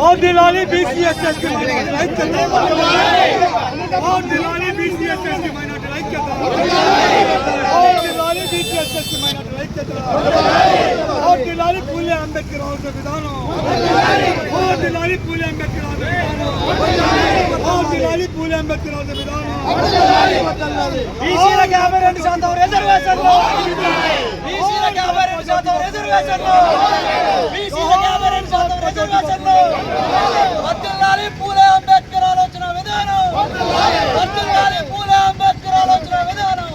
और दिलाली बीसीएसएस की minority right करता और दिलाली बीसीएसएस की माइनॉरिटी राइट करता और दिलाली बीसीएसएस की माइनॉरिटी राइट करता और दिलाली फूले अंबेडकर और संविधान और दिलाली फूले अंबेडकर और संविधान और दिलाली फूले अंबेडकर और संविधान బీసీలకు యాభై రెండు శాతం రిజర్వేషన్లు బీసీలకు యాభై రెండు శాతం రిజర్వేషన్లు బీసీలకు యాభై రెండు వర్తిల్లాలి పూలే అంబేద్కర్ ఆలోచన విధానం వర్తిల్లాలి పూలే అంబేద్కర్ ఆలోచన విధానం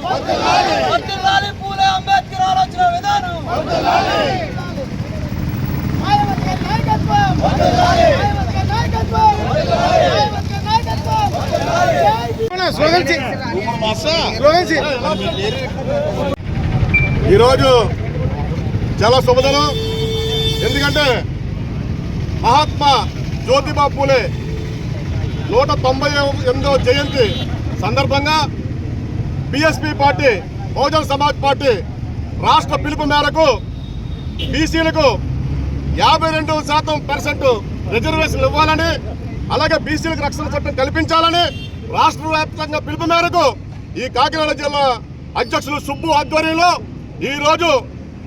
వర్తిల్లాలి పూలే అంబేద్కర్ ఆలోచన విధానం ఈరోజు చాలా శుభదనం. ఎందుకంటే మహాత్మా జ్యోతిబా పూలే నూట తొంభై ఎనిమిదవ జయంతి సందర్భంగా BSP party Bahujan Samaj party రాష్ట్ర పిలుపు మేరకు బీసీలకు యాభై రెండు శాతం పర్సెంట్ రిజర్వేషన్లు ఇవ్వాలని అలాగే బీసీలకు రక్షణ చట్టం కల్పించాలని రాష్ట్ర వ్యాప్తంగా పిలుపు మేరకు ఈ కాకినాడ జిల్లా అధ్యక్షులు సుబ్బు ఆధ్వర్యంలో ఈరోజు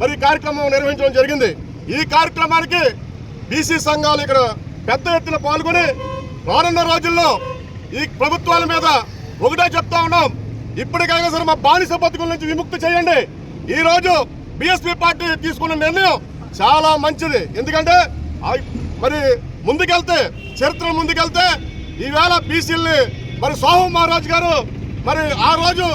మరి కార్యక్రమం నిర్వహించడం జరిగింది. ఈ కార్యక్రమానికి బీసీ సంఘాలు ఇక్కడ పెద్ద ఎత్తున పాల్గొని రానున్న రోజుల్లో ఈ ప్రభుత్వాల మీద ఒకటే చెప్తా ఉన్నాం. ఇప్పటికైనా సరే మా బానిస బతుకుల నుంచి విముక్తి చేయండి. ఈ రోజు బిఎస్పీ పార్టీ తీసుకున్న నిర్ణయం చాలా మంచిది. ఎందుకంటే మరి ముందుకెళ్తే చరిత్ర ముందుకెళ్తే ఈవేళ బీసీల్ని మరి సోహం మహారాజ్ గారు మరి ఆ రోజు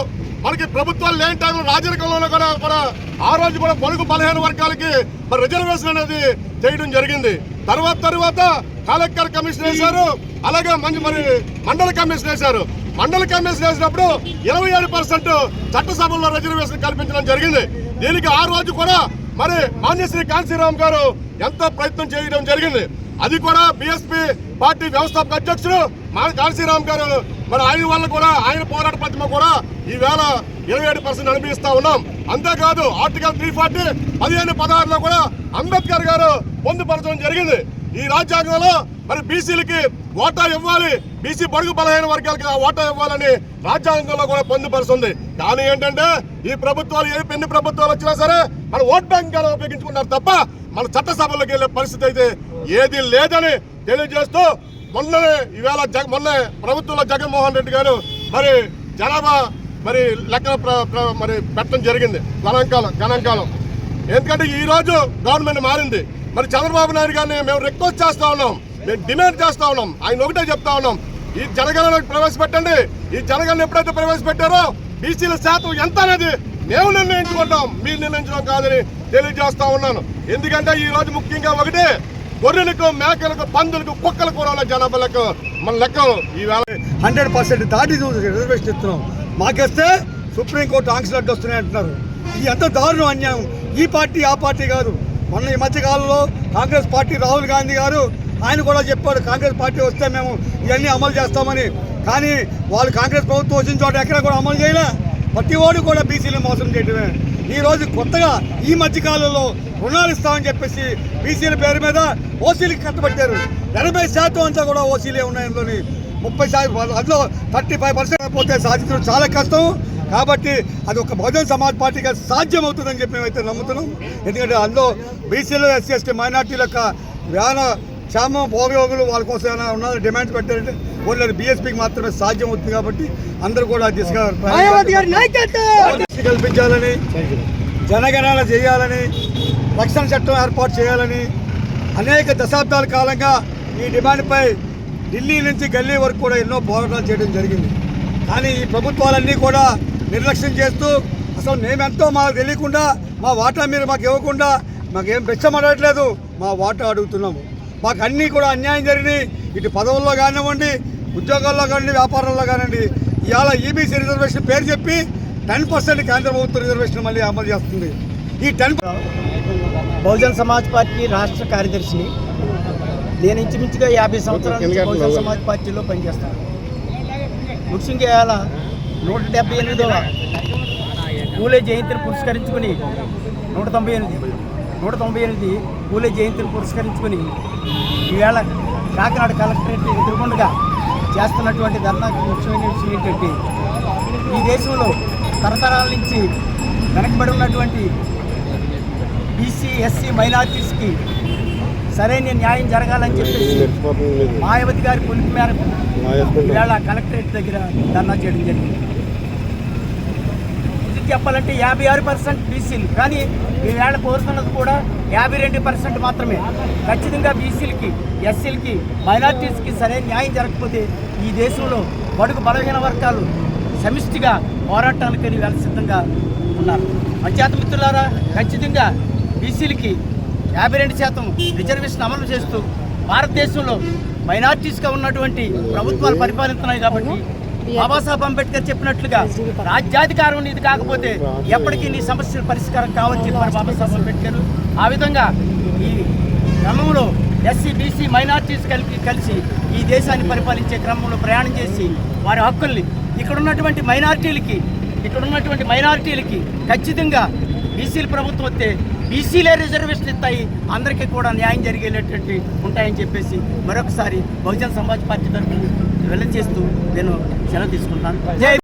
మనకి ప్రభుత్వాలు లేని టైంలో రాజరికంలో కూడా కూడా ఆ రోజు కూడా పొలుగు బలహీన వర్గాలకి మరి రిజర్వేషన్ అనేది చేయడం జరిగింది. తర్వాత తర్వాత కలెక్టర్ కమిషన్ వేశారు అలాగే మంచి మరి మండల కమిషన్ వేశారు. మండల కమిషన్ వేసినప్పుడు ఇరవై ఏడు పర్సెంట్ చట్టసభల్లో రిజర్వేషన్ కల్పించడం జరిగింది. దీనికి ఆ రోజు కూడా మరి మాన్యశ్రీ కాంశీరామ్ గారు ఎంతో ప్రయత్నం చేయడం జరిగింది. అది కూడా బిఎస్పీ పార్టీ వ్యవస్థాపక అధ్యక్షుడు మా కాంశీరామ్ గారు మరి ఆయన వల్ల కూడా ఆయన పోరాట ప్రతిమ కూడా ఈవేళ ఇరవై ఏడు పర్సెంట్ అనిపిస్తా ఉన్నాం. అంతేకాదు ఆర్టికల్ త్రీ ఫార్టీ పదిహేను పదహారులో కూడా అంబేద్కర్ గారు పొందుపరచడం జరిగింది. ఈ రాజ్యాంగంలో మరి బీసీలకి ఓటా ఇవ్వాలి. బీసీ బడుగు బలహీన వర్గాలకి ఆ ఓటా ఇవ్వాలని రాజ్యాంగంలో కూడా పొందుపరుస్తుంది. కానీ ఏంటంటే ఈ ప్రభుత్వాలు ఏ ఎన్ని ప్రభుత్వాలు వచ్చినా సరే మన ఓట్ బ్యాంక్గా ఉపయోగించుకున్నారు తప్ప మన చట్టసభలోకి వెళ్ళే పరిస్థితి అయితే ఏది లేదని తెలియజేస్తూ మొన్ననే ఈవేళ జగ మొన్న ప్రభుత్వంలో జగన్మోహన్ రెడ్డి గారు మరి జనాభా మరి లెక్కన మరి పెట్టడం జరిగింది. గణాంకాలం గణాంకాలం ఎందుకంటే ఈ రోజు గవర్నమెంట్ మారింది. మరి చంద్రబాబు నాయుడు గారిని మేము రిక్వెస్ట్ చేస్తా ఉన్నాం. మేము డిమాండ్ చేస్తా ఉన్నాం. ఆయన ఒకటే చెప్తా ఉన్నాం. ఈ జనగణన ప్రవేశపెట్టండి. ఈ జనగణన ఎప్పుడైతే ప్రవేశపెట్టారో బీసీల శాతం ఎంత అనేది మేము నిర్ణయించుకుంటాం. మీరు నిర్ణయించడం కాదని తెలియజేస్తా ఉన్నాను. ఎందుకంటే ఈ రోజు ముఖ్యంగా ఒకటే గొర్రెలకు మేకలకు పందులకు కుక్కలు కూడా జనాభాలకు జనాభా లెక్క మన లెక్క ఈవేళ హండ్రెడ్ పర్సెంట్ దాటి రిజర్వేషన్ ఇస్తున్నాం. మాకేస్తే సుప్రీంకోర్టు ఆంక్షలు అడ్డు వస్తున్నాయి అంటున్నారు. ఇది ఎంత దారుణం అన్యాయం. ఈ పార్టీ ఆ పార్టీ కాదు. మొన్న ఈ మధ్యకాలంలో కాంగ్రెస్ పార్టీ రాహుల్ గాంధీ గారు ఆయన కూడా చెప్పాడు కాంగ్రెస్ పార్టీ వస్తే మేము ఇవన్నీ అమలు చేస్తామని. కానీ వాళ్ళు కాంగ్రెస్ ప్రభుత్వం వచ్చిన చోట ఎక్కడ కూడా అమలు చేయలే. ప్రతి వాడు కూడా బీసీలు మోసం చేయడమే ఈ రోజు కొత్తగా ఈ మధ్యకాలంలో రుణాలు ఇస్తామని చెప్పేసి బీసీల పేరు మీద ఓసీలకి కట్టబెట్టారు. ఎనభై శాతం అంతా కూడా ఓసీలే ఉన్నాయని ముప్పై శాతం అందులో థర్టీ ఫైవ్ పర్సెంట్ పోతే సాధించడం చాలా కష్టం. కాబట్టి అది ఒక బహుజన్ సమాజ్ పార్టీగా సాధ్యం అవుతుందని చెప్పి మేమైతే నమ్ముతున్నాం. ఎందుకంటే అందులో బీసీలు ఎస్సీ ఎస్టీ మైనార్టీల యొక్క వ్యాన క్షేమం భోగయోగులు వాళ్ళ కోసం ఏమైనా ఉన్నారో డిమాండ్స్ పెట్టారంటే ఓన్లీ బీఎస్పీకి మాత్రమే సాధ్యం అవుతుంది కాబట్టి అందరూ కూడా దిశగా. కల్పించాలని జనగణన చేయాలని రక్షణ చట్టం ఏర్పాటు చేయాలని అనేక దశాబ్దాల కాలంగా ఈ డిమాండ్పై ఢిల్లీ నుంచి గల్లీ వరకు కూడా ఎన్నో పోరాటాలు చేయడం జరిగింది కానీ ఈ ప్రభుత్వాలన్నీ కూడా నిర్లక్ష్యం చేస్తూ అసలు మేమెంతో మాకు తెలియకుండా మా వాటా మీరు మాకు ఇవ్వకుండా మాకేం బెచ్చమడట్లేదు మా వాటా అడుగుతున్నాము మాకు అన్నీ కూడా అన్యాయం జరిగినాయి. ఇటు పదవుల్లో కానివ్వండి ఉద్యోగాల్లో కానివ్వండి వ్యాపారంలో కానివ్వండి ఇవాళ ఈబీసీ రిజర్వేషన్ పేరు చెప్పి టెన్ పర్సెంట్ కేంద్ర ప్రభుత్వ రిజర్వేషన్ మళ్ళీ అమలు చేస్తుంది. ఈ టెన్ బహుజన్ సమాజ్ పార్టీ రాష్ట్ర కార్యదర్శిని. నేను ఇంచుమించుగా యాభై సంవత్సరాల బహుజన్ సమాజ్ పార్టీలో పనిచేస్తాను. ముఖ్యంగా ఇవాళ నూట డెబ్బై ఎనిమిదవ పూలే జయంతిని పురస్కరించుకుని నూట తొంభై ఎనిమిది. నూట తొంభై ఎనిమిది పూలే జయంతిని పురస్కరించుకొని ఈవేళ కాకినాడ కలెక్టరేట్ ఎదురుగుండగా చేస్తున్నటువంటి ధర్నాకు ముఖ్యమైన విషయం ఏంటంటే ఈ దేశంలో తరతరాల నుంచి వెనకబడి ఉన్నటువంటి బీసీ ఎస్సీ మైనార్టీస్కి సరైన న్యాయం జరగాలని చెప్పేసి మాయావతి గారి పిలుపు మేరకు ఈవేళ కలెక్టరేట్ దగ్గర ధర్నా చేయడం జరిగింది. చెప్పాలంటే యాభై ఆరు పర్సెంట్ బీసీలు. కానీ ఈవేళ కోరుతున్నది కూడా యాభై రెండు పర్సెంట్ మాత్రమే. ఖచ్చితంగా బీసీలకి ఎస్సీలకి మైనార్టీస్కి సరైన న్యాయం జరగకపోతే ఈ దేశంలో బడుగు బలహీన వర్గాలు సమిష్టిగా పోరాటానికి వెళ్ళ సిద్ధంగా ఉన్నారు. పంచాయతీ మిత్రులారా ఖచ్చితంగా బీసీలకి యాభై రెండు శాతం రిజర్వేషన్ అమలు చేస్తూ భారతదేశంలో మైనార్టీస్గా ఉన్నటువంటి ప్రభుత్వాలు పరిపాలిస్తున్నాయి కాబట్టి బాబాసాహెబ్ అంబేద్కర్ చెప్పినట్లుగా రాజ్యాధికారం ఇది కాకపోతే ఎప్పటికీ నీ సమస్యల పరిష్కారం కావని చెప్పారు బాబాసాహెబ్ అంబేద్కర్. ఆ విధంగా ఈ క్రమంలో ఎస్సీ బీసీ మైనార్టీస్ కలిపి కలిసి ఈ దేశాన్ని పరిపాలించే క్రమంలో ప్రయాణం చేసి వారి హక్కుల్ని ఇక్కడ ఉన్నటువంటి మైనార్టీలకి ఇక్కడ ఉన్నటువంటి మైనార్టీలకి ఖచ్చితంగా బీసీల ప్రభుత్వం వస్తే బీసీలే రిజర్వేషన్ ఇస్తాయి. అందరికీ కూడా న్యాయం జరిగేటటువంటి ఉంటాయని చెప్పేసి మరొకసారి బహుజన్ సమాజ్ పార్టీ తరఫున వెళ్ళచేస్తూ నేను సెలవు తీసుకుంటాను.